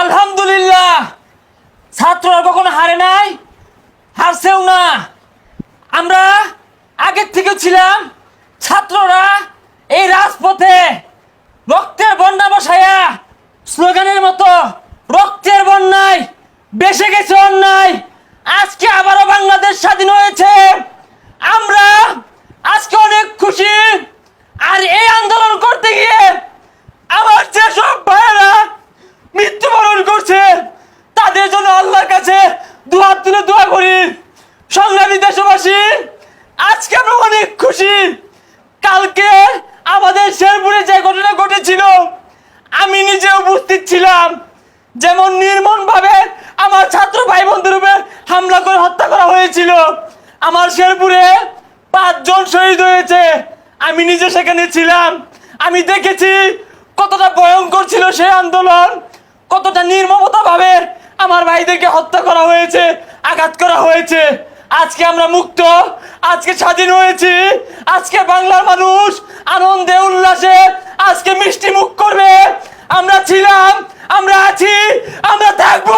আলহামদুলিল্লাহ। ছাত্ররা কখনো হারে নাই, হারছেও না। আমরা আগের থেকে ছিলাম ছাত্ররা এই রাজপথে রক্তের বন্যা বসায়া স্লোগানের মতো, রক্তের বন্যায় বেসে গেছে অন্যায়। আজকে আবারও বাংলাদেশ স্বাধীন দেশবাসী আজকে আমরা অনেক খুশি। কালকে আমাদের শেরপুরে যে ঘটনা ঘটেছিল, আমি নিজে উপস্থিত ছিলাম। যেমন নির্মম ভাবে আমার ছাত্র ভাই বন্ধুর উপর হামলা করে হত্যা করা হয়েছিল। আমার শেরপুরে পাঁচজন শহীদ হয়েছে। আমি নিজে সেখানে ছিলাম। আমি দেখেছি কতটা ভয়ঙ্কর ছিল সেই আন্দোলন, কতটা নির্মমতা ভাবে আমার ভাইদেরকে হত্যা করা হয়েছে, আঘাত করা হয়েছে। আজকে আমরা মুক্ত, আজকে স্বাধীন হয়েছি, আজকে বাংলার মানুষ আনন্দে উল্লাসে আজকে মিষ্টি মুখ করবে। আমরা ছিলাম, আমরা আছি, আমরা থাকব।